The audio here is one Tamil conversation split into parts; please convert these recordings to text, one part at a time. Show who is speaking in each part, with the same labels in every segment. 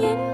Speaker 1: என்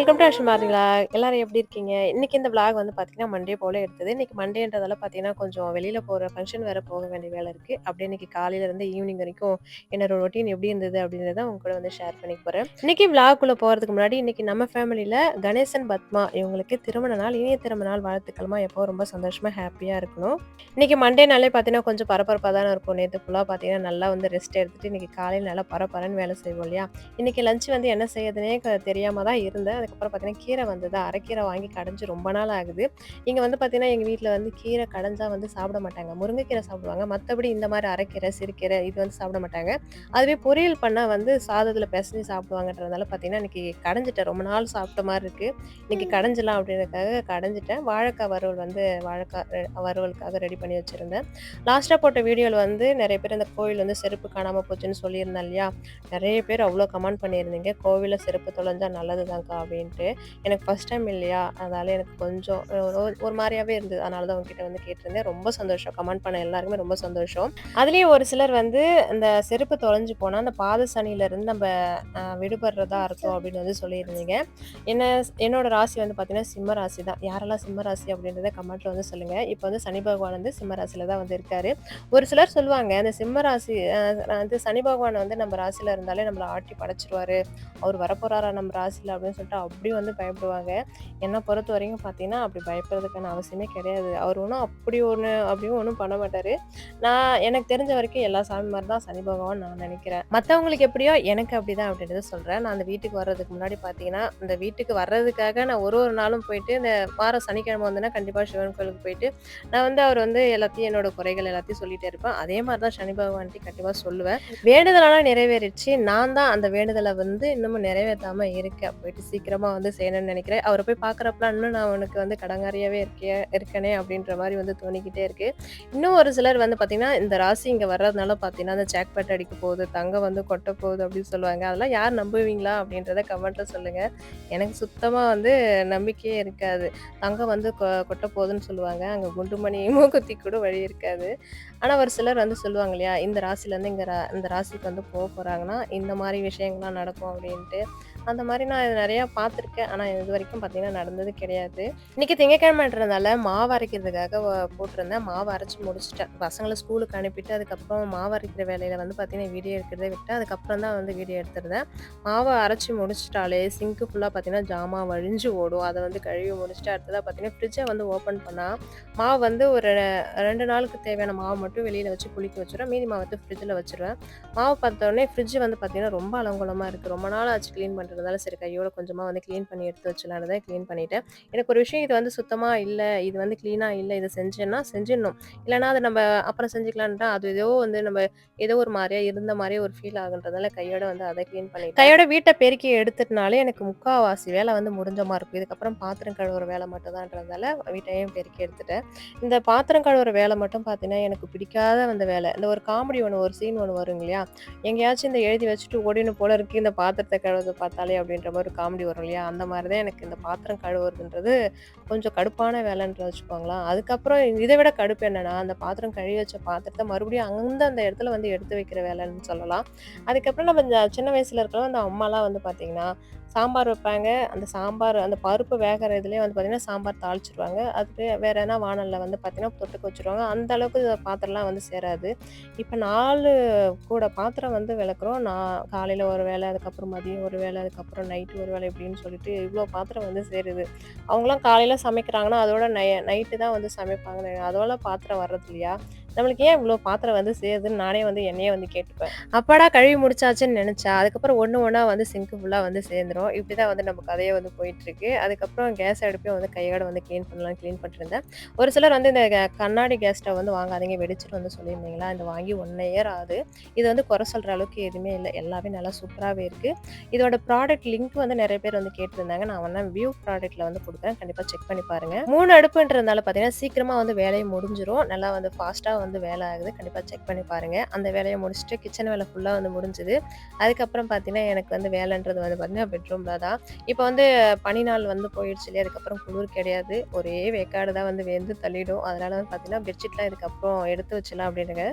Speaker 1: நிறம்
Speaker 2: வெல்கம் டு எல்லாரும் எப்படி இருக்கீங்க? இன்னைக்கு இந்த விளாக் வந்து பார்த்தீங்கன்னா மண்டே போல எடுத்தது. இன்னைக்கு மண்டேன்றதால பார்த்தீங்கன்னா கொஞ்சம் வெளியில் போகிற ஃபங்க்ஷன் வேற போக வேண்டிய வேலை இருக்குது அப்படியே இன்னைக்கு காலையில இருந்து ஈவினிங் வரைக்கும் என்னோட ரொட்டீன் எப்படி இருந்தது அப்படின்றத உங்க கூட வந்து ஷேர் பண்ணி போகிறேன் இன்னைக்கு விளாக்குள்ளே போகிறதுக்கு முன்னாடி இன்னைக்கு நம்ம ஃபேமிலியில் கணேசன் பத்மா இவங்களுக்கு திருமண நாள் இனிய திருமண நாள் வாழ்த்துக்களமாக எப்போ ரொம்ப சந்தோஷமா ஹாப்பியாக இருக்கணும். இன்னைக்கு மண்டேனாலே பார்த்தீங்கன்னா கொஞ்சம் பரபரப்பாக தானே இருக்கும். நேற்று ஃபுல்லாக பார்த்தீங்கன்னா நல்லா வந்து ரெஸ்ட் எடுத்துட்டு இன்னைக்கு காலையில் நல்லா பரபரன்னு வேலை செய்வோம் இல்லையா? இன்னைக்கு லஞ்ச் வந்து என்ன செய்யறதுனே க- தெரியாம தான் இருந்தேன். அதுக்கப்புறம் பார்த்தீங்கன்னா கீரை வந்தது. அரைக்கீரை வாங்கி கடைஞ்சு ரொம்ப நாள் ஆகுது. இங்கே வந்து பார்த்தீங்கன்னா எங்கள் வீட்டில் வந்து கீரை கடைஞ்சா வந்து சாப்பிட மாட்டாங்க. முருங்கைக்கீரை சாப்பிடுவாங்க. மற்றபடி இந்த மாதிரி அரைக்கீரை சிறுக்கீரை இது வந்து சாப்பிட மாட்டாங்க. அதுவே பொரியல் பண்ணால் வந்து சாதத்தில் பிசைஞ்சு சாப்பிடுவாங்கன்றதுனால பார்த்தீங்கன்னா இன்னைக்கு கடைஞ்சிட்டேன். ரொம்ப நாள் சாப்பிட்ட மாதிரி இருக்கு. இன்னைக்கு கடைஞ்சலாம் அப்படின்றதுக்காக கடைஞ்சிட்டேன். வாழைக்காய் வறுவல் வந்து வாழைக்காய் வறுவலுக்காக ரெடி பண்ணி வச்சுருந்தேன். லாஸ்ட்டாக போட்ட வீடியோவில் வந்து நிறைய பேர் இந்த கோவில் வந்து செருப்பு காணாமல் போச்சுன்னு சொல்லியிருந்தேன் இல்லையா? நிறைய பேர் அவ்வளோ கமெண்ட் பண்ணியிருந்தீங்க. கோவிலில் செருப்பு தொலைஞ்சா நல்லது தான்க்கா அப்படின்ட்டு எனக்கு ஃபர்ஸ்ட் டைம் இல்லையா? அதனால எனக்கு கொஞ்சம் ஒரு- மாதிரியாவே இருந்தது. அதனால தான் உங்ககிட்ட வந்து கேட்டிருந்தேன். ரொம்ப சந்தோஷம். கமெண்ட் பண்ண எல்லாருக்குமே ரொம்ப சந்தோஷம். அதுலேயும் ஒரு சிலர் வந்து இந்த செருப்பு தொலைஞ்சு போனால் அந்த பாத சனியிலேருந்து நம்ம விடுபடுறதா இருக்கும் அப்படின்னு வந்து சொல்லியிருந்தீங்க. என்ன என்னோட ராசி வந்து பார்த்தீங்கன்னா சிம்ம ராசி தான். யாரெல்லாம் சிம்ம ராசி அப்படின்றத கமெண்ட்ல வந்து சொல்லுங்க. இப்போ வந்து சனி பகவான் வந்து சிம்ம ராசியில தான் வந்து இருக்காரு. ஒரு சிலர் சொல்லுவாங்க அந்த சிம்ம ராசி வந்து சனி பகவான் வந்து நம்ம ராசியில இருந்தாலே நம்மளை ஆட்டி படைச்சிருவாரு. அவர் வரப்போறாரா நம்ம ராசியில்? அப்படின்னு சொல்லிட்டு அப்படி வந்து பயப்படுவாங்க. என்னை பொறுத்த வரைக்கும் பார்த்தீங்கன்னா அப்படி பயப்படுறதுக்கான அவசியமே கிடையாது. அவர் ஒன்றும் அப்படி ஒன்று அப்படியும் ஒன்றும் பண்ண மாட்டார். நான் எனக்கு தெரிஞ்ச வரைக்கும் எல்லா சாமி மாதிரி தான் சனி பகவான் நான் நினைக்கிறேன். மற்றவங்களுக்கு எப்படியோ எனக்கு அப்படிதான் அப்படின்றத சொல்கிறேன் நான் அந்த வீட்டுக்கு வர்றதுக்கு முன்னாடி பார்த்தீங்கன்னா இந்த வீட்டுக்கு வர்றதுக்காக நான் ஒரு ஒரு நாளும் போயிட்டு இந்த வாரம் சனிக்கிழமை வந்தேன்னா கண்டிப்பாக சிவன் கோயிலுக்கு போயிட்டு நான் வந்து அவர் வந்து எல்லாத்தையும் என்னோட குறைகள் எல்லாத்தையும் சொல்லிட்டே இருப்பேன். அதே மாதிரி தான் சனி பகவான்ட்டு கண்டிப்பாக சொல்லுவேன். வேண்டுதலான நிறைவேறிச்சு நான் தான் அந்த வேண்டுதலை வந்து இன்னமும் நிறைவேற்றாமல் இருக்கேன். போயிட்டு சீக்கிரம் வந்து செய்யணும்னு நினைக்கிறேன். அவரை போய் பார்க்குறப்பலாம் இன்னும் நான் உனக்கு வந்து கடங்காரியாவே இருக்கே இருக்கனே அப்படின்ற மாதிரி வந்து தோணிக்கிட்டே இருக்கு. இன்னும் ஒரு சிலர் வந்து பார்த்திங்கன்னா இந்த ராசி இங்கே வர்றதுனால பார்த்தீங்கன்னா அந்த ஜாக்பேட் அடிக்க போகுது தங்கம் வந்து கொட்ட போகுது அப்படின்னு சொல்லுவாங்க. அதெல்லாம் யார் நம்புவீங்களா அப்படின்றத கமெண்ட்ல சொல்லுங்க. எனக்கு சுத்தமாக வந்து நம்பிக்கையே இருக்காது. தங்கம் வந்து கொ- கொட்ட போகுதுன்னு சொல்லுவாங்க. அங்கே குண்டுமணி மூக்குத்தி கூட வழி இருக்காது. ஆனால் ஒரு சிலர் வந்து சொல்லுவாங்க இல்லையா இந்த ராசிலேருந்து இங்கே இந்த ராசிக்கு வந்து போக போகிறாங்கன்னா இந்த மாதிரி விஷயங்கள்லாம் நடக்கும் அப்படின்ட்டு. அந்த மாதிரி நான் நிறையா பார்த்துருக்கேன். ஆனால் இது வரைக்கும் பார்த்தீங்கன்னா நடந்தது கிடையாது. இன்னைக்கு திங்கக்கிழமைன்றதுனால மாவு அரைக்கிறதுக்காக போட்டிருந்தேன். மாவு அரைச்சி முடிச்சிட்டேன். பசங்களை ஸ்கூலுக்கு அனுப்பிட்டு அதுக்கப்புறம் மாவு அரைக்கிற வேலையில் வந்து பார்த்தீங்கன்னா வீடியோ எடுக்கிறத விட்டு அதுக்கப்புறம் தான் வந்து வீடியோ எடுத்துருந்தேன். மாவை அரைச்சி முடிச்சிட்டாலே சிங்க்கு ஃபுல்லாக பார்த்தீங்கன்னா ஜாமா வழிஞ்சு ஓடும். அதை வந்து கழுவி முடிச்சுட்டு அடுத்ததாக பார்த்தீங்கன்னா ஃப்ரிட்ஜை வந்து ஓப்பன் பண்ணால் மாவு வந்து ஒரு ரெண்டு நாளுக்கு தேவையான மாவு மட்டும் வெளியில் வச்சு புளிக்க வச்சுருவேன் மீதி மாவு வந்து ஃப்ரிட்ஜில் வச்சுருவேன். மாவு பார்த்தோடனே ஃப்ரிட்ஜ் வந்து பார்த்தீங்கன்னா ரொம்ப அலங்குலமாக இருக்குது ரொம்ப நாள் ஆச்சு க்ளீன் பண்ணுறதுனால சரி கையோட கொஞ்சமாக வந்து க்ளீன் பண்ணி எடுத்து வச்சலான்னு தான் க்ளீன் பண்ணிட்டேன். எனக்கு ஒரு விஷயம் இது வந்து சுத்தமாக இல்லை இது வந்து க்ளீனாக இல்லை இதை செஞ்சேன்னா செஞ்சிடணும். இல்லைன்னா அதை நம்ம அப்புறம் செஞ்சுக்கலான்ட்டா அது ஏதோ வந்து நம்ம ஏதோ ஒரு மாதிரியா இருந்த மாதிரியே ஒரு ஃபீல் ஆகுன்றதால கையோட வந்து அதை க்ளீன் பண்ணி கையோட வீட்டை பெருக்கி எடுத்துட்டனாலே எனக்கு முக்காவாசி வேலை வந்து முடிஞ்ச மாதிரி இருக்கும். இதுக்கப்புறம் பாத்திரம் கழுவுற வேலை மட்டும் தான்றதால வீட்டையும் பெருக்கி எடுத்துட்டேன். இந்த பாத்திரம் கழுவுற வேலை மட்டும் பார்த்தீங்கன்னா எனக்கு பிடிக்காத அந்த வேலை. இந்த ஒரு காமெடி ஒன்று ஒரு சீன் ஒன்று வரும் இல்லையா? எங்கேயாச்சும் இந்த எழுதி வச்சுட்டு ஓடினு போல இருக்கு இந்த பாத்திரத்தை கழுவுறது பார்த்தாலே அப்படின்ற மாதிரி ஒரு காமெடி வரும். இல்லையா? அந்த மாதிரி தான் எனக்கு இந்த பாத்திரம் கழுவுறதுன்றது கொஞ்சம் கடுப்பான வேலைன்ற வச்சுக்கோங்களேன். அதுக்கப்புறம் இதை விட கடுப்பு என்னென்னா அந்த பாத்திரம் கழுவி வச்ச பாத்திரத்தை மறுபடியும் அங்கே அந்த இடத்துல வந்து எடுத்து வைக்கிற வேலைன்னு சொல்லலாம். அதுக்கப்புறம் நம்ம இந்த சின்ன வயசில் இருக்கிற அந்த அம்மாலாம் வந்து பார்த்தீங்கன்னா சாம்பார் வைப்பாங்க. அந்த சாம்பார் அந்த பருப்பு வேகிற இதுலேயே வந்து பார்த்தீங்கன்னா சாம்பார் தாளிச்சிருவாங்க. அதுக்கு வேற எதனா வானலில் வந்து பார்த்திங்கன்னா தொட்டுக்கு வச்சுருவாங்க. அந்த அளவுக்கு பாத்திரம்லாம் வந்து சேராது. இப்போ நாலு கூட பாத்திரம் வந்து விளக்குறோம். நான் காலையில் ஒரு வேலை அதுக்கப்புறம் மதியம் ஒரு வேலை அதுக்கப்புறம் நைட்டு ஒரு வேலை இப்படின்னு சொல்லிட்டு இவ்வளோ பாத்திரம் வந்து சேருது. அவங்களாம் காலையில் சமைக்கிறாங்கன்னா அதோட நை நைட்டு தான் வந்து சமைப்பாங்க. அதோட பாத்திரம் வர்றது இல்லையா நம்மளுக்கு ஏன் இவ்வளோ பாத்திரம் வந்து சேருதுன்னு நானே வந்து என்னையே வந்து கேட்டுப்பேன். அப்பாடா கழுவி முடிச்சாச்சுன்னு நினச்சா அதுக்கப்புறம் ஒன்று ஒன்றா வந்து சிங்க்கு ஃபுல்லாக வந்து சேர்ந்துரும். இப்படி தான் வந்து நம்ம கதையை வந்து போயிட்டுருக்கு. அதுக்கப்புறம் கேஸ் அடுப்பையும் வந்து கையோட வந்து க்ளீன் பண்ணலாம் க்ளீன் பண்ணிருந்தேன் ஒரு சிலர் வந்து இந்த க- கண்ணாடி கேஸ் ஸ்டவ் வந்து வாங்காதீங்க வெடிச்சிட்டு வந்து சொல்லியிருந்தீங்களா? இந்த வாங்கி ஒன் இயர் ஆகுது இது வந்து குறை சொல்கிற அளவுக்கு எதுவுமே இல்லை. எல்லாமே நல்லா சூப்பராகவே இருக்குது இதோட ப்ராடக்ட் லிங்க் வந்து நிறைய பேர் வந்து கேட்டிருந்தாங்க. நான் வந்து வியூ ப்ராடக்ட்ல வந்து கொடுக்குறேன். கண்டிப்பாக செக் பண்ணி பாருங்க. மூணு அடுப்புன்றதுனால பார்த்தீங்கன்னா சீக்கிரமா வந்து வேலையை முடிஞ்சிரும். நல்லா வந்து ஃபாஸ்ட்டாக வந்து வேலை ஆகுது. கண்டிப்பாக செக் பண்ணி பாருங்கள் அந்த வேலையை முடிச்சுட்டு கிச்சன் வேலை ஃபுல்லாக வந்து முடிஞ்சுது. அதுக்கப்புறம் பார்த்தீங்கன்னா எனக்கு வந்து வேலைன்றது வந்து பார்த்தீங்கன்னா பெட்ரூமில் தான். இப்போ வந்து பனி நாள் வந்து போயிடுச்சு இல்லையா? அதுக்கப்புறம் குளிர் கிடையாது. ஒரே வேக்காடு தான் வந்து வெந்து தள்ளிடும். அதனால் வந்து பார்த்தீங்கன்னா பெட்ஷீட்லாம் இதுக்கப்புறம் எடுத்து வச்சிடலாம் அப்படின்னு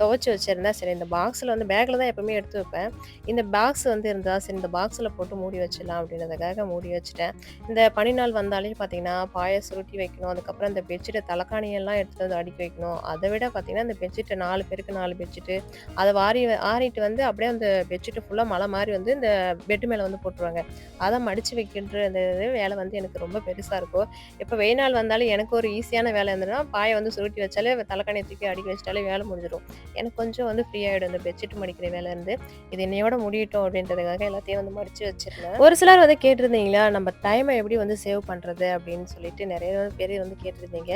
Speaker 2: துவைச்சி வச்சிருந்தேன் சரி இந்த பாக்ஸில் வந்து பேக்கில் தான் எப்பவுமே எடுத்து வைப்பேன். இந்த பாக்ஸ் வந்து இருந்தால் சரி இந்த பாக்ஸில் போட்டு மூடி வச்சிடலாம் அப்படின்றதுக்காக மூடி வச்சுட்டேன். இந்த பனி நாள் வந்தாலே பார்த்தீங்கன்னா பாயை சுருட்டி வைக்கணும். அதுக்கப்புறம் இந்த பெட்ஷீட்டை தலைக்காணியெல்லாம் எடுத்து வந்து அடுக்கி வைக்கணும். அதை விட பார்த்தீங்கன்னா அந்த பெட்ஷீட்டை நாலு பேருக்கு நாலு பெட்ஷீட்டு அதை வாரி ஆறிட்டு வந்து அப்படியே அந்த பெட்ஷீட்டு ஃபுல்லாக மழை மாதிரி வந்து இந்த பெட்டு மேலே வந்து போட்டுருவாங்க. அதை மடித்து வைக்கின்ற அந்த இது வேலை வந்து எனக்கு ரொம்ப பெருசாக இருக்கும். இப்போ வெயில் நாள் வந்தாலும் எனக்கு ஒரு ஈஸியான வேலை இருந்ததுன்னா பாயை வந்து சுருட்டி வச்சாலே தலைக்காணியை தூக்கி அடிக்க வச்சிட்டாலே வேலை முடிஞ்சிடும் எனக்கு கொஞ்சம் வந்து ஃப்ரீ ஆகிடும் இந்த பெட்ஷீட் மடிக்கிற வேலை இருந்து. இது என்னையோட முடியட்டும் அப்படின்றதுக்காக எல்லாத்தையும் வந்து மடித்து வச்சிருந்தேன். ஒரு சிலர் வந்து கேட்டிருந்தீங்களா நம்ம டைமை எப்படி வந்து சேவ் பண்ணுறது அப்படின்னு சொல்லிட்டு நிறைய பேர் வந்து கேட்டிருந்தீங்க.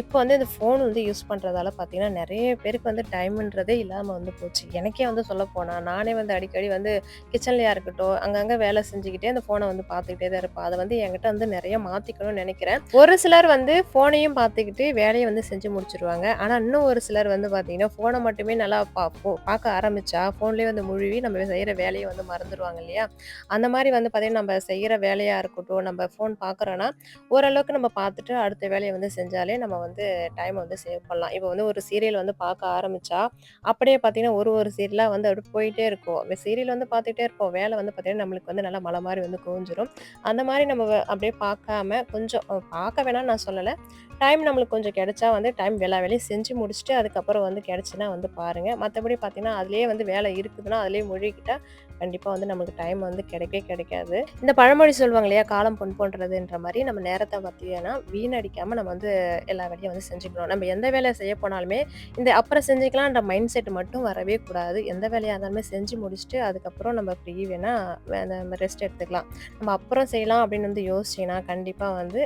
Speaker 2: இப்போ வந்து இந்த ஃபோன் வந்து யூஸ் பண்ணுறதால பார்த்தீங்கன்னா நிறைய பேருக்கு வந்து டைம்ன்றதே இல்லாமல் வந்து போச்சு. எனக்கே வந்து சொல்ல போனால் நானே வந்து அடிக்கடி வந்து கிச்சன்லையாக இருக்கட்டும் அங்கங்கே வேலை செஞ்சுக்கிட்டே அந்த ஃபோனை வந்து பார்த்துக்கிட்டே தான் இருப்பேன். அதை வந்து என்கிட்ட வந்து நிறைய மாற்றிக்கணும்னு நினைக்கிறேன். ஒரு சிலர் வந்து ஃபோனையும் பார்த்துக்கிட்டு வேலையை வந்து செஞ்சு முடிச்சிருவாங்க. ஆனால் இன்னும் ஒரு சிலர் வந்து பார்த்தீங்கன்னா ஃபோனை மட்டுமே நல்லா பா பார்க்க ஆரம்பிச்சா ஃபோன்லேயே வந்து முழுவி நம்ம செய்கிற வேலையை வந்து மறந்துடுவாங்க இல்லையா? அந்த மாதிரி வந்து பார்த்தீங்கன்னா நம்ம செய்கிற வேலையாக இருக்கட்டும் நம்ம ஃபோன் பார்க்குறோன்னா ஓரளவுக்கு நம்ம பார்த்துட்டு அடுத்த வேலையை வந்து செஞ்சாலே நம்ம வந்து டைமை வந்து சேவ் பண்ணலாம். இப்போ வந்து ஒரு சீரியல் வந்து பார்க்க ஆரம்பிச்சா அப்படியே பார்த்தீங்கன்னா ஒரு ஒரு சீரியலாக வந்து அப்படி போயிட்டே இருக்கும். அந்த சீரியல் வந்து பார்த்துட்டே இருப்போம். வேலை வந்து பார்த்தீங்கன்னா நம்மளுக்கு வந்து நல்லா மலை மாதிரி வந்து குவிஞ்சிரும். அந்த மாதிரி நம்ம அப்படியே பார்க்காம கொஞ்சம் பார்க்க வேணாம்னு நான் சொல்லலை. டைம் நம்மளுக்கு கொஞ்சம் கிடைச்சா வந்து டைம் வேலை வேலையும் செஞ்சு முடிச்சுட்டு அதுக்கப்புறம் வந்து கிடச்சின்னா வந்து பாருங்க. மற்றபடி பார்த்தீங்கன்னா அதுலேயே வந்து வேலை இருக்குதுன்னா அதுலேயே முழுகிட்டா கண்டிப்பாக வந்து நமக்கு டைம் வந்து கிடைக்கவே கிடைக்காது. இந்த பழமொழி சொல்லுவாங்க இல்லையா காலம் பொன் போன்றதுன்ற மாதிரி நம்ம நேரத்தை பார்த்தீங்கன்னா வீணடிக்காமல் நம்ம வந்து எல்லா வேலையும் வந்து செஞ்சுக்கணும். நம்ம எந்த வேலையை செய்ய போனாலுமே இந்த அப்புறம் செஞ்சுக்கலாம்ன்ற மைண்ட் செட் மட்டும் வரவே கூடாது. எந்த வேலையாக இருந்தாலுமே செஞ்சு முடிச்சுட்டு அதுக்கப்புறம் நம்ம ஃப்ரீ வேணால் நம்ம ரெஸ்ட் எடுத்துக்கலாம். நம்ம அப்புறம் செய்யலாம் அப்படின்னு வந்து யோசிச்சிங்கன்னா கண்டிப்பாக வந்து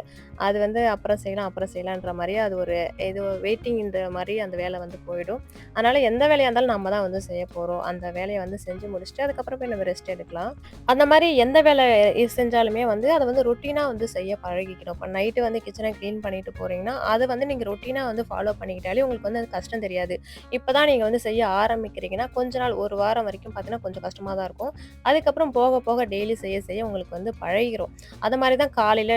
Speaker 2: அது வந்து அப்புறம் செய்யலாம் அப்புறம் செய்யலான்ற மாதிரி அது ஒரு இது வெயிட்டிங் இந்த மாதிரி அந்த வேலை வந்து போயிடும். அதனால் எந்த வேலையாக இருந்தாலும் நம்ம தான் வந்து செய்ய போகிறோம் அந்த வேலையை வந்து செஞ்சு முடிச்சுட்டு அதுக்கப்புறம் போய் நம்ம ரெஸ்ட் எடுக்கலாம். அந்த மாதிரி எந்த வேலை செஞ்சாலுமே வந்து அதை வந்து ரொட்டீனாக வந்து செய்ய பழகிக்கணும். இப்போ நைட்டு வந்து கிச்சனை க்ளீன் பண்ணிட்டு போகிறீங்கன்னா அதை வந்து நீங்கள் ரொட்டீனாக வந்து ஃபாலோ பண்ணிக்கிட்டாலே உங்களுக்கு வந்து அது கஷ்டம் தெரியாது. இப்போ தான் நீங்கள் வந்து செய்ய ஆரம்பிக்கிறீங்கன்னா கொஞ்ச நாள் ஒரு வாரம் வரைக்கும் பார்த்தீங்கன்னா கொஞ்சம் கஷ்டமாக தான் இருக்கும். அதுக்கப்புறம் போக போக டெய்லி செய்ய செய்ய உங்களுக்கு வந்து பழகிரும். அது மாதிரி தான் காலையில்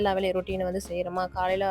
Speaker 2: எல்லா வேலையும் ரொட்டீனை வந்து செய்கிறோமா காலையில்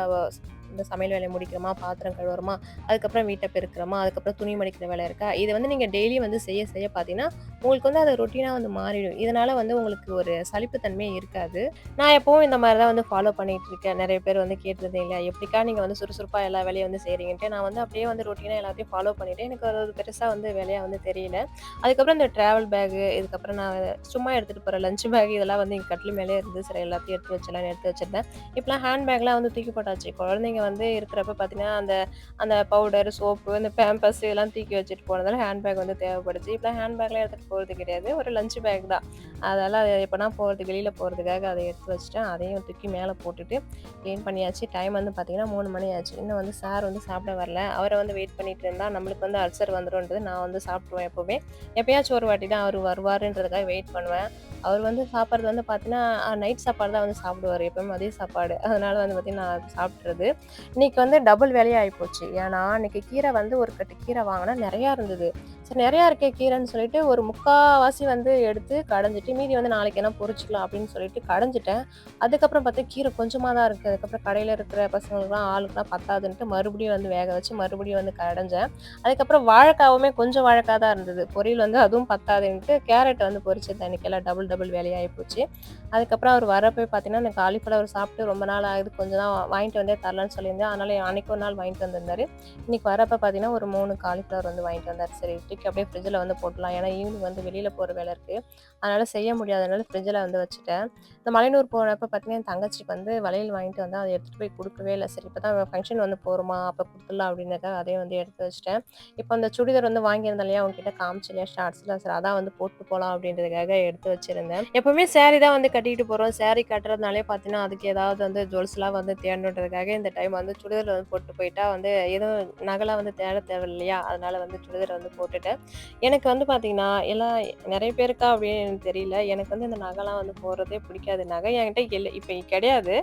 Speaker 2: இந்த சமையல் வேலையை முடிக்கிறோமா பாத்திரம் கழுவுறோமா அதுக்கப்புறம் வீட்டை பெருக்கிறோமா அதுக்கப்புறம் துணி மடிக்கிற வேலை இருக்கா? இது வந்து நீங்கள் டெய்லி வந்து செய்ய செய்ய பார்த்தீங்கன்னா உங்களுக்கு வந்து அது ரொட்டீனாக வந்து மாறிடும். இதனால் வந்து உங்களுக்கு ஒரு சலிப்புத்தன்மை இருக்காது. நான் எப்பவும் இந்த மாதிரி தான் வந்து ஃபாலோ பண்ணிகிட்டு இருக்கேன். நிறைய பேர் வந்து கேட்டிருந்தேன் இல்லையா? எப்படிக்கா நீங்கள் வந்து சுறுசுறுப்பாக எல்லா வேலையும் வந்து செய்கிறீங்கன்ட்டு நான் வந்து அப்படியே வந்து ரொட்டீனாக எல்லாத்தையும் ஃபாலோ பண்ணிவிட்டு எனக்கு அது பெருசாக வந்து வேலையாக வந்து தெரியல. அதுக்கப்புறம் இந்த ட்ராவல் பேகு இதுக்கப்புறம் நான் சும்மா எடுத்துகிட்டு போகிற லஞ்ச் பேக் இதெல்லாம் வந்து எங்கள் கட்டில் மேலே இருந்து சரி எல்லாத்தையும் எடுத்து வச்சலாம் எடுத்து வச்சிருந்தேன். இப்போலாம் ஹேண்ட் பேக்லாம் வந்து தூக்கி போட்டாச்சு. குழந்தைங்க வந்து இருக்கிறப்ப பார்த்தீங்கன்னா அந்த அந்த பவுடர் சோப்பு இந்த பேம்பஸ் இதெல்லாம் தூக்கி வச்சுட்டு போனதால் ஹேண்ட் பேக் வந்து தேவைப்படுச்சு. இப்போ ஹேண்ட் பேக்லாம் எடுத்துகிட்டு போகிறது கிடையாது. ஒரு லஞ்ச் பேக் தான். அதெல்லாம் எப்போனா போகிறதுக்கு வெளியில் போகிறதுக்காக அதை எடுத்து வச்சுட்டேன். அதையும் தூக்கி மேலே போட்டுட்டு க்ளீன் பண்ணியாச்சு. டைம் வந்து பார்த்தீங்கன்னா மூணு மணி ஆச்சு. இன்னும் வந்து சார் வந்து சாப்பிட வரல. அவரை வந்து வெயிட் பண்ணிகிட்டு இருந்தால் நம்மளுக்கு வந்து அல்சர் வந்துடும்ன்றது நான் வந்து சாப்பிடுவேன் எப்போவுமே. எப்பயாச்சும் ஒரு வாட்டி தான் அவர் வருவாருன்றதுக்காக வெயிட் பண்ணுவேன். அவர் வந்து சாப்பிட்றது வந்து பார்த்தீங்கன்னா நைட் சாப்பாடு தான் வந்து சாப்பிடுவார். எப்பவுமே மதிய சாப்பாடு. அதனால வந்து பார்த்தீங்கன்னா நான் சாப்பிட்றது இன்னைக்கு வந்து டபுள் வேலையாக ஆகிப்போச்சு ஏன்னா இன்னைக்கு கீரை வந்து ஒரு கட்டு கீரை வாங்கினா நிறையா இருந்தது. சரி நிறையா இருக்கே கீரைன்னு சொல்லிட்டு ஒரு முக்காவாசி வந்து எடுத்து கடைஞ்சிட்டு மீதி வந்து நாளைக்கு என்ன பொறிச்சிக்கலாம் அப்படின்னு சொல்லிட்டு கடைஞ்சிட்டேன். அதுக்கப்புறம் பார்த்தா கீரை கொஞ்சமாக தான் இருக்குது அதுக்கப்புறம் கடையில் இருக்கிற பசங்களுக்குலாம் ஆளுக்குலாம் பத்தாதுன்ட்டு மறுபடியும் வந்து வேக வச்சு மறுபடியும் வந்து கடைஞ்சேன். அதுக்கப்புறம் வாழைக்காவுமே கொஞ்சம் வாழைக்காய் தான் இருந்தது. பொரியல் வந்து அதுவும் பத்தாதுன்ட்டு கேரட் வந்து பொறிச்சது இன்னைக்கு எல்லாம் டபுள் டபுள் வேலையாகி போச்சு. அதுக்கப்புறம் அவர் வரப்போ பார்த்தீங்கன்னா எனக்கு காலிஃப்ளவர் சாப்பிட்டு ரொம்ப நாள் ஆகுது. கொஞ்சம் தான் வாங்கிட்டு வந்தே தரலான்னு சொல்லியிருந்தேன். அதனால அன்னைக்கு ஒரு நாள் வாங்கிட்டு வந்திருந்தாரு. இன்னைக்கு வரப்போ பார்த்தீங்கன்னா ஒரு மூணு காலிஃப்ளவர் வந்து வாங்கிட்டு வந்தார். சரி வரைக்கும் அப்படியே ஃப்ரிட்ஜில் வந்து போட்டுடலாம். ஏன்னா ஈவினிங் வந்து வெளியில் போகிற வேலை இருக்குது அதனால் செய்ய முடியாதனால ஃப்ரிட்ஜில் வந்து வச்சுட்டேன். இந்த மலையனூர் போனப்போ பார்த்தீங்கன்னா என் தங்கச்சிக்கு வந்து வளையல் வாங்கிட்டு வந்து அதை எடுத்துகிட்டு போய் கொடுக்கவே இல்லை. சரி இப்போ தான் ஃபங்க்ஷன் வந்து போகிறோமா அப்போ கொடுத்துடலாம் அப்படின்னாக்கா அதையும் வந்து எடுத்து வச்சுட்டேன். இப்போ அந்த சுடிதார் வந்து வாங்கியிருந்தேன் இல்லையா? அவங்ககிட்ட காமிச்சு இல்லையா? ஷார்ட்ஸில் சரி அதான் வந்து போட்டு போகலாம் அப்படின்றதுக்காக எடுத்து வச்சுருந்தேன். எப்போவுமே சேரீ தான் வந்து கட்டிக்கிட்டு போகிறோம் சேரீ கட்டுறதுனாலே பார்த்தீங்கன்னா அதுக்கு ஏதாவது வந்து ஜுவல்ஸ்லாம் வந்து தேடணுன்றதுக்காக இந்த டைம் வந்து சுடிதார் வந்து போட்டு போயிட்டா வந்து எதுவும் நகைலாம் வந்து தேட தேவை இல்லையா அதனால வந்து சுடிதார் வந்து போட்டுட்டேன். எனக்கு வந்து பார்த்தீங்கன்னா எல்லாம் நிறைய பேருக்கா அப்படின்னு எனக்கு தெரியல. எனக்கு வந்து இந்த நகைலாம் வந்து போடுறதே பிடிக்காது. நகை என்கிட்ட இல்லை இப்போ கிடையாது.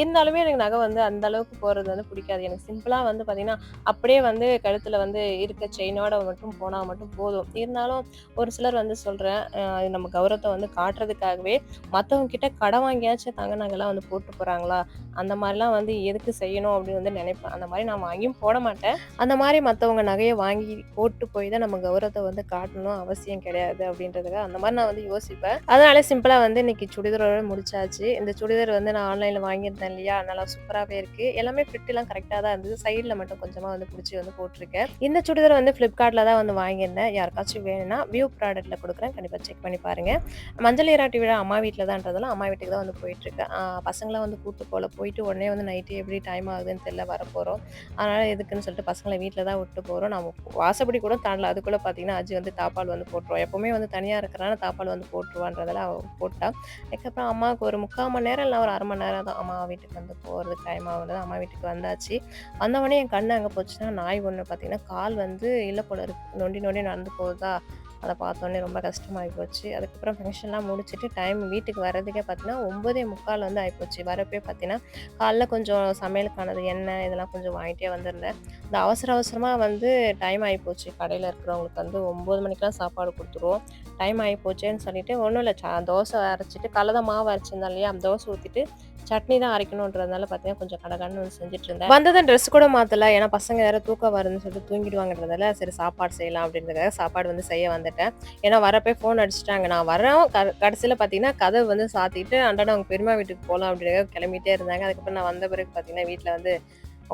Speaker 2: இருந்தாலுமே எனக்கு நகை வந்து அந்த அளவுக்கு போடுறது வந்து பிடிக்காது. எனக்கு சிம்பிளாக வந்து பார்த்தீங்கன்னா அப்படியே வந்து கழுத்தில் வந்து இருக்க செயினோட மட்டும் போனால் மட்டும் போதும். இருந்தாலும் ஒரு சிலர் வந்து சொல்கிறேன் அது நம்ம கௌரவத்தை வந்து காட்டுறதுக்காகவே மற்றவங்க கிட்ட கடன் வாங்கியாச்சும் தங்க நகைலாம் வந்து போட்டு போகிறாங்களா அந்த மாதிரிலாம் வந்து எதுக்கு செய்யணும் அப்படின்னு வந்து நினைப்பேன். அந்த மாதிரி நான் வாங்கியும் போட மாட்டேன். அந்த மாதிரி மற்றவங்க நகையை வாங்கி போட்டு போய் தான் நம்ம கௌரவத்தை வந்து காட்டணும் அவசியம் கிடையாது அப்படின்றதுக்காக அந்த மாதிரி நான் வந்து யோசிப்பேன். அதனால சிம்பிளாக வந்து இன்னைக்கு சுடிதாரோட முடிச்சாச்சு. இந்த சுடிதார் வந்து நான் ஆன்லைனில் வாங்கியிருந்தேன் இல்லையா? நல்லா சூப்பராகவே இருக்குது எல்லாமே ஃபிட்டெல்லாம் கரெக்டாக தான் இருந்தது. சைடில் மட்டும் கொஞ்சமாக வந்து பிடிச்சி வந்து போட்டிருக்கேன். இந்த சுடிதார் வந்து ஃப்ளிப்கார்ட்டில் தான் வந்து வாங்கியிருந்தேன். யாருக்காச்சும் வேணும்னா வியூ ப்ராடக்ட்டில் கொடுக்குறேன். கண்டிப்பாக செக் பண்ணி பாருங்கள் மஞ்சள் ஈராட்டி விழா அம்மா வீட்டில் தான்றதெல்லாம் அம்மா வீட்டுக்கு தான் வந்து போயிட்டுருக்கேன். பசங்களாம் வந்து கூட்டு போகல போயிட்டு உடனே வந்து நைட்டு எப்படி டைம் ஆகுதுன்னு தெரியல வர போகிறோம் அதனால் எதுக்குன்னு சொல்லிட்டு பசங்களை வீட்டில் தான் விட்டு போகிறோம் நம்ம வாசப்படி கூட தாண்டல. அதுக்குள்ளே பார்த்தீங்கன்னா அஜி வந்து தாப்பால் வந்து போட்டுருவோம் எப்போவுமே வந்து தனியாக இருக்கிறனால தாப்பால் வந்து போட்டுருவான்றதெல்லாம் அவள் போட்டா. அதுக்கப்புறம் அம்மாவுக்கு ஒரு முக்கால் மணி நேரம் இல்லை ஒரு அரை மணி நேரம் தான் அம்மா வீட்டுக்கு வந்து போகிறதுக்கு டைம் ஆகுது அம்மா வீட்டுக்கு வந்தாச்சு. வந்தவொடனே என் கண்ணு அங்கே போச்சுன்னா நாய் ஒன்று பார்த்தீங்கன்னா கால் வந்து இல்லை போல இருக்கு. நொண்டி நொண்டி நடந்து போகுதா? அதை பார்த்தோன்னே ரொம்ப கஷ்டமாகி போச்சு அதுக்கப்புறம் ஃபங்க்ஷன்லாம் முடிச்சுட்டு டைம் வீட்டுக்கு வர்றதுக்கே பார்த்தீங்கன்னா ஒம்பதே முக்கால் வந்து ஆகிப்போச்சு வரப்பே பார்த்தீங்கன்னா காலைல கொஞ்சம் சமையலுக்கானது எண்ணெய் இதெல்லாம் கொஞ்சம் வாங்கிட்டே வந்திருந்தேன். இந்த அவசர அவசரமாக வந்து டைம் ஆகிப்போச்சு கடையில் இருக்கிறவங்களுக்கு வந்து ஒம்பது மணிக்கெலாம் சாப்பாடு கொடுத்துருவோம். டைம் ஆகிப்போச்சேன்னு சொல்லிட்டு ஒன்றும் இல்லை. சா தோசை அரைச்சிட்டு கலதை தான் மாவு அரைச்சிருந்தா இல்லையா? தோசை ஊற்றிட்டு சட்னி தான் அரைக்கணுன்றதுனால பார்த்தீங்கன்னா கொஞ்சம் கடகடன்னு வந்து செஞ்சுட்டு இருந்தேன். வந்ததை ட்ரெஸ் கூட மாற்றல ஏன்னா பசங்க வேறு தூக்கம் வருதுன்னு சொல்லிட்டு தூங்கிடுவாங்கன்றதால சரி சாப்பாடு செய்யலாம் அப்படின்றதுக்காக சாப்பாடு வந்து செய்ய வந்தேன். வந்துட்டேன் ஏன்னா வரப்பே ஃபோன் அடிச்சிட்டாங்க. நான் வரேன். க கடைசியில் பார்த்தீங்கன்னா கதவு வந்து சாத்திட்டு அன்றாட அவங்க பெருமா வீட்டுக்கு போகலாம் அப்படின்னு கிளம்பிட்டே இருந்தாங்க. அதுக்கப்புறம் நான் வந்த பிறகு பார்த்தீங்கன்னா வீட்டில் வந்து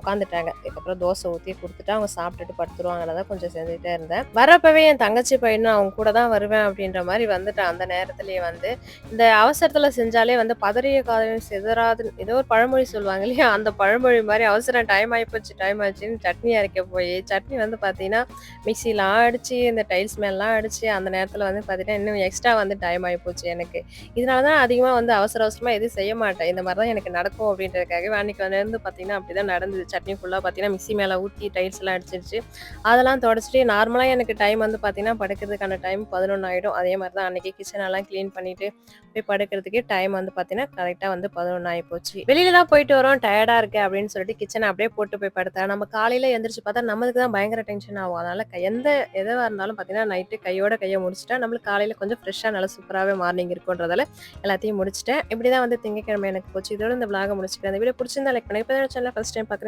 Speaker 2: உட்காந்துட்டாங்க அதுக்கப்புறம் தோசை ஊற்றி கொடுத்துட்டு அவங்க சாப்பிட்டுட்டு படுத்துருவாங்கிறத கொஞ்சம் செஞ்சுட்டே இருந்தேன். வரப்பவே என் தங்கச்சி பையனும் அவங்க கூட தான் வருவேன் அப்படின்ற மாதிரி வந்துட்டேன் அந்த நேரத்துலேயே வந்து இந்த அவசரத்தில் செஞ்சாலே வந்து பதறிய காதலும் சிதறாது. ஏதோ ஒரு பழமொழி சொல்லுவாங்க இல்லையா? அந்த பழமொழி மாதிரி அவசரம் டைம் ஆகிப்போச்சு டைம் ஆச்சுன்னு சட்னி அரைக்க போய் சட்னி வந்து பார்த்தீங்கன்னா மிக்சிலாம் அடிச்சு இந்த டைல்ஸ் மேலாம் அடிச்சு அந்த நேரத்தில் வந்து பார்த்தீங்கன்னா இன்னும் எக்ஸ்ட்ரா வந்து டைம் ஆகிப்போச்சு எனக்கு. இதனால தான் அதிகமாக வந்து அவசர அவசரமாக எதுவும் செய்ய மாட்டேன். இந்த மாதிரி தான் எனக்கு நடக்கும் அப்படின்றதுக்காக அன்னைக்கு வந்து பார்த்தீங்கன்னா அப்படி தான் நடந்துச்சு சட்னி ஃபுல்லாக பார்த்தீங்கன்னா மிக்சி மேலே ஊற்றி டைல்ஸ் எல்லாம் அடிச்சிருச்சு. அதெல்லாம் தொடச்சிட்டு நார்மலாக எனக்கு டைம் வந்து பார்த்தீங்கன்னா படுக்கிறதுக்கான டைம் பதினொன்று ஆகிடும் அதே மாதிரி தான் அன்றைக்கி கிச்சன் எல்லாம் க்ளீன் பண்ணிவிட்டு போய் படுக்கிறதுக்கே டைம் வந்து பார்த்தீங்கன்னா கரெக்டாக வந்து பதினொன்று ஆகி போச்சு. வெளியிலலாம் போயிட்டு வரோம் டயர்டாக இருக்கு அப்படின்னு சொல்லிட்டு கிச்சனை அப்படியே போட்டு போய் படுத்தா நம்ம காலையில் எந்திரிச்சு பார்த்தா நம்மளுக்கு தான் பயங்கர டென்ஷன் ஆகும். அதனால் எந்த எதுவாக இருந்தாலும் பார்த்தீங்கன்னா நைட்டு கையோட கையை முடிச்சிட்டா நம்மளுக்கு காலையில் கொஞ்சம் ஃப்ரெஷ்ஷாக நல்லா சூப்பராகவே மார்னிங் இருக்குன்றதால எல்லாத்தையும் முடிச்சிட்டேன். இப்படி தான் வந்து திங்கக்கிழமை எனக்கு போச்சு. இதோட இந்த விளாக முடிச்சுக்கிறேன். இந்த வீடியோ பிடிச்சிருந்தா லைக் பண்ணி இப்போ சேனல் ஃபஸ்ட் டைம் பார்க்குறேன்